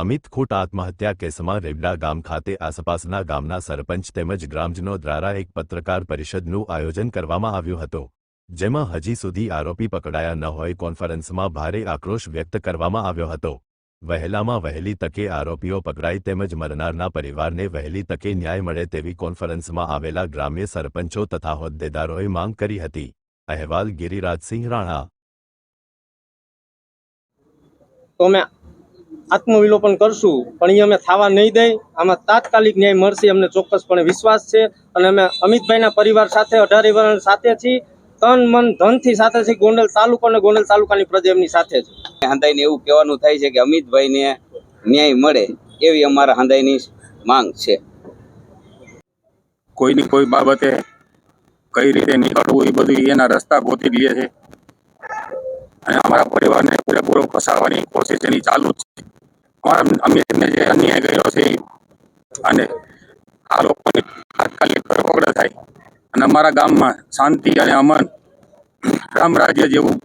અમિત ખોટ આત્મહત્યા કેસમાં રેવડા ગામ ખાતે આસપાસના ગામના સરપંચ તેમજ ગ્રામજનો દ્વારા એક પત્રકાર પરિષદનું આયોજન કરવામાં આવ્યું હતું, જેમાં હજી સુધી આરોપી પકડાયા ન હોય કોન્ફરન્સમાં ભારે આક્રોશ વ્યક્ત કરવામાં આવ્યો હતો. વહેલામાં વહેલી તકે આરોપીઓ પકડાય તેમજ મરનારના પરિવારને વહેલી તકે ન્યાય મળે તેવી કોન્ફરન્સમાં આવેલા ગ્રામ્ય સરપંચો તથા હોદ્દેદારોએ માંગ કરી હતી. અહેવાલ ગિરિરાજસિંહ રાણા. આત્મવિલોપન કરશું પણ એ અમે થવા નહીં દઈ. આમાં તાત્કાલિક ન્યાય મળશે અમને ચોક્કસપણે વિશ્વાસ છે. અને અમે અમિતભાઈના પરિવાર સાથે અઢારે વર્ષ સાથે છીએ. તન મન ધનથી સાથે છીએ. ગોંડલ તાલુકો અને ગોંડલ તાલુકાની પ્રજા એમની સાથે છે. હંધાઈને એવું કહેવાનું થાય છે કે અમિતભાઈને ન્યાય મળે એવી અમારા હંધાઈની માંગ છે. કોઈની કોઈ બાબતે કઈ રીતે નીકળવું એ બધું એના રસ્તા ગોતી લે છે. અને અમારા પરિવારને પૂરેપૂરો ફસાવવાની કોશિશ એની ચાલુ જ છે. અન્યાય કર્યો છે, અને આ લોકોની તાત્કાલિક ધરપકડ થાય અને અમારા ગામમાં શાંતિ અને અમન રામ રાજ્ય જેવું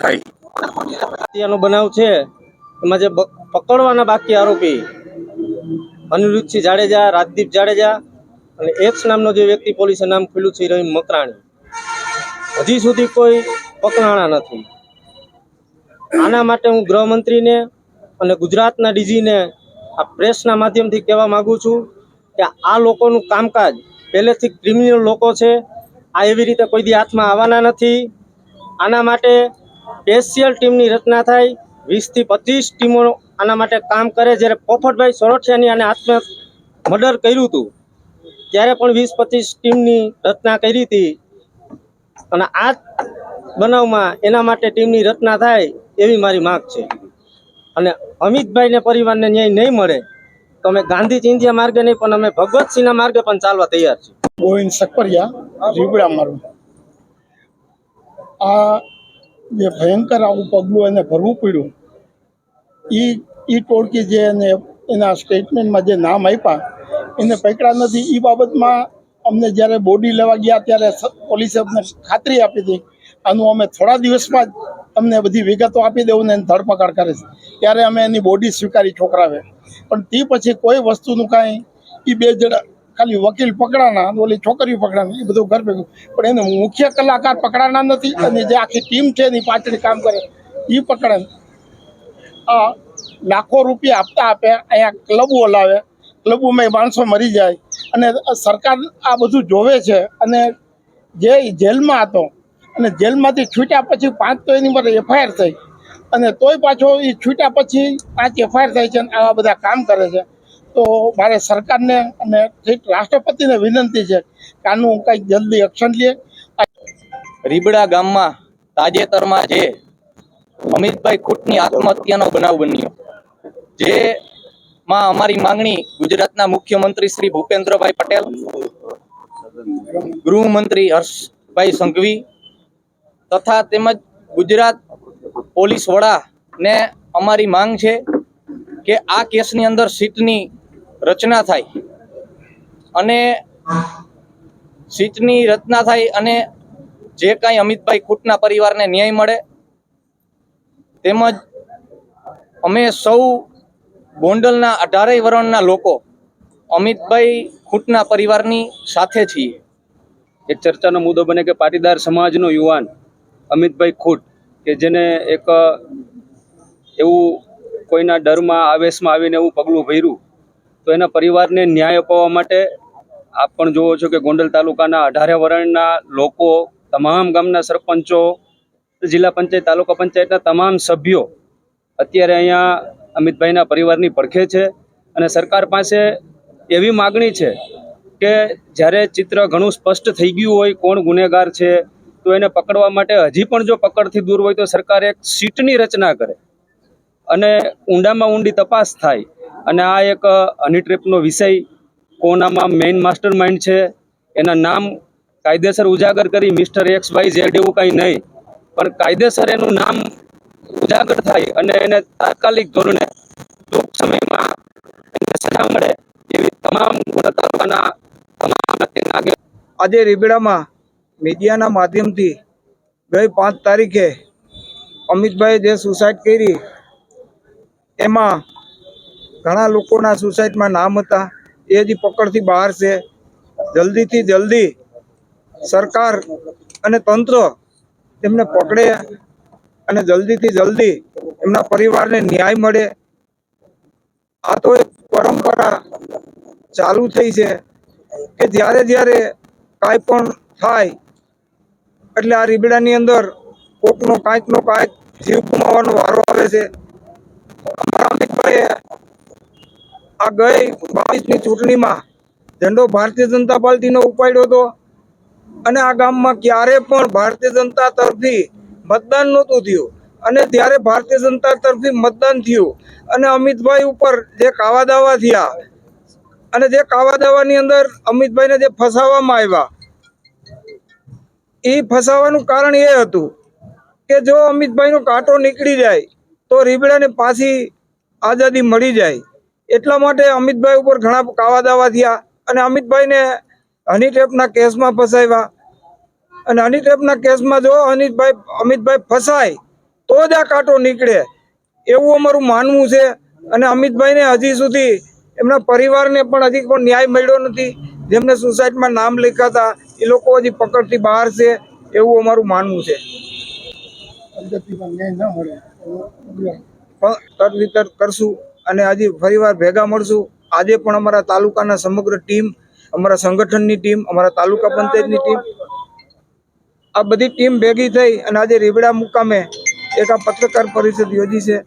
થાય. હત્યાનો બનાવ છે. એમાં જે પકડવાના બાકી આરોપી અનિરુદ્ધસિંહ જાડેજા, રાજદીપ જાડેજા અને એક્સ નામનો જે વ્યક્તિ પોલીસે નામ ખુલ્યું છે રહીમ મકરાણી. હજી સુધી કોઈ પકડાણા નથી. આના માટે હું ગૃહમંત્રીને અને ગુજરાતના ડીજીને આ પ્રેસના માધ્યમથી કહેવા માગું છું કે આ લોકોનું કામકાજ પહેલેથી ક્રિમિનલ લોકો છે. આ એવી રીતે કોઈ દી હાથમાં આવવાના નથી. આના માટે સ્પેશિયલ ટીમની રચના થાય. વીસથી પચીસ ટીમો આના માટે કામ કરે. જ્યારે પોફટભાઈ સોરઠિયાની આને આત્મ મર્ડર કર્યું હતું, ત્યારે પણ વીસ પચીસ ટીમની રચના કરી હતી. અને આ બનાવમાં એના માટે ટીમની રચના થાય એવી મારી માગ છે. અને અમિતભાઈને પરિવારને ન્યાય નહીં મળે, તો અમે ગાંધી ચિંધ્યા માર્ગે નહીં, પણ અમે ભગવતસિંહના માર્ગે પણ ચાલવા તૈયાર છીએ. ગોવિંદ સકપરિયા મારું. આ જે ભયંકર આવું પગલું એને ભરવું પડ્યું, ઈ ઈ ટોળકી જે એને, એના સ્ટેટમેન્ટમાં જે નામ આપ્યા, એને પકડા નથી. એ બાબતમાં અમને જ્યારે બોડી લેવા ગયા, ત્યારે પોલીસે અમને ખાતરી આપી હતી. આનું અમે થોડા દિવસમાં જ તમને બધી વિગતો આપી દેવું ને એની ધરપકડ કરે છે. ત્યારે અમે એની બોડી સ્વીકારી છોકરાવે પણ તે પછી કોઈ વસ્તુનું કાંઈ એ બે જણા ખાલી વકીલ પકડાના ઓલી છોકરીઓ પકડાના, એ બધું ઘર ભેગું. પણ એનું મુખ્ય કલાકાર પકડાના નથી અને જે આખી ટીમ છે એની પાછળ કામ કરે એ પકડે આ લાખો રૂપિયા આપતા આપે, અહીંયા ક્લબો લાવે ક્લબોમાં માણસો મરી જાય. અને સરકાર આ બધું જોવે છે અને જે જેલમાં હતો અને જેલમાંથી છૂટ્યા પછી પાંચ તો એની પર એફઆઈઆર થઈ. અને તોય પાછો એ છૂટ્યા પછી પાંચ એફઆઈઆર થાય છે અને આવા બધા કામ કરે છે. તો મારે સરકારને અને રાષ્ટ્રપતિને વિનંતી છે કે આનું કંઈક જલ્દી એક્શન લે. રીબડા ગામમાં તાજેતરમાં જે અમિતભાઈ ખૂટની આત્મહત્યાનો બનાવ બન્યો, જે માં અમારી માંગણી ગુજરાતના મુખ્યમંત્રી શ્રી ભૂપેન્દ્રભાઈ પટેલ, ગૃહમંત્રી હર્ષભાઈ સંઘવી તથા તેમજ ગુજરાત પોલીસ વડાને અમારી માંગ છે કે આ કેસની અંદર સીટની રચના થાય. અને સીટની રચના થાય અને જે કાંઈ અમિતભાઈ ખૂટના પરિવારને ન્યાય મળે, તેમજ અમે સૌ ગોંડલના અઢારેય વરણના લોકો અમિતભાઈ ખૂટના પરિવારની સાથે છીએ. એક ચર્ચાનો મુદ્દો બને કે પાટીદાર સમાજનો યુવાન અમિતભાઈ ખૂટ, કે જેને એક એવું કોઈના ડરમાં આવેશમાં આવીને એવું પગલું ભર્યું, તો એના પરિવારને ન્યાય અપાવવા માટે આપ પણ જુઓ છો કે ગોંડલ તાલુકાના અઢારે વરણના લોકો, તમામ ગામના સરપંચો, જિલ્લા પંચાયત, તાલુકા પંચાયતના તમામ સભ્યો અત્યારે અહીંયા અમિતભાઈના પરિવારની પડખે છે અને સરકાર પાસે એવી માગણી છે કે જ્યારે ચિત્ર ઘણું સ્પષ્ટ થઈ ગયું હોય કોણ ગુનેગાર છે તો એને પકડવા માટે હજી પણ જો પકડથી દૂર હોય તો સરકાર એક સીટની રચના કરે. અને ઊંડામાં ઊંડી તપાસ થાય. અને આ એક હની ટ્રીપનો વિષય કોણ આમાં મેઇન માસ્ટર માઇન્ડ છે, એના નામ કાયદેસર ઉજાગર કરી મિસ્ટર એક્સ વાય ઝેડ એવું કંઈ નહીં. પણ કાયદેસર એનું નામ ઉજાગર થાય અને એને તાત્કાલિક ધોરણે ટૂંક સમયમાં એને સજા મળે એવી તમામ તાલુકાના તમામ આજે રીબડામાં મીડિયાના માધ્યમથી ગઈ પાંચ તારીખે અમિતભાઈએ જે સુસાઇડ કરી, એમાં ઘણા લોકોના સુસાઇડમાં નામ હતા. એ જ પકડથી બહાર છે. જલ્દીથી જલ્દી સરકાર અને તંત્ર તેમને પકડે અને જલ્દીથી જલ્દી એમના પરિવારને ન્યાય મળે. આ તો એક પરંપરા ચાલુ થઈ છે કે જ્યારે જ્યારે કાંઈ પણ થાય એટલે આ રીબડાની અંદર કોકનો કાંઈક નો કાંઈક જીવ ગુમાવવાનો વારો આવે છે. અમારા આ ગઈ બાવીસની ચૂંટણીમાં ઝંડો ભારતીય જનતા પાર્ટીનો ઉપાડ્યો હતો અને આ ગામમાં ક્યારે પણ ભારતીય જનતા તરફથી મતદાન નહોતું થયું. અને ત્યારે ભારતીય જનતા તરફથી મતદાન થયું. અને અમિતભાઈ ઉપર જે કાવા દાવા થયા અને જે કાવા દાવાની અંદર અમિતભાઈને જે ફસાવવામાં આવ્યા એ ફસાવાનું કારણ એ હતું કે જો અમિતભાઈનો કાંટો નીકળી જાય, તો રીબડાને પાછી આઝાદી મળી જાય. એટલા માટે અમિતભાઈ ઉપર ઘણા કાવા દાવા થયા અને અમિતભાઈને હની ટેપના કેસમાં ફસાવ્યા. અને હની ટેપના કેસમાં જો અનિતભાઈ, અમિતભાઈ ફસાય, તો જ આ કાંટો નીકળે. એવું અમારું માનવું છે. અને અમિતભાઈને હજી સુધી એમના પરિવારને પણ હજી પણ ન્યાય મળ્યો નથી. જેમને સોસાયટીમાં નામ લખ્યા હતા એ લોકો હજી પકડથી બહાર છે એવું અમારું માનવું છે. પદ્ધતિમાં ન્યાય ન મળે તો અગિયાર પણ તર વિતર કરશું અને હજી ફરીવાર ભેગા મળશું. આજે પણ અમારા તાલુકાના સમગ્ર ટીમ અમારા સંગઠનની ટીમ અમારા તાલુકા પંચાયતની ટીમ આ બધી ટીમ ભેગી થઈ અને આજે રીવડા મુકામે એક આ પત્રકાર પરિષદ યોજી છે.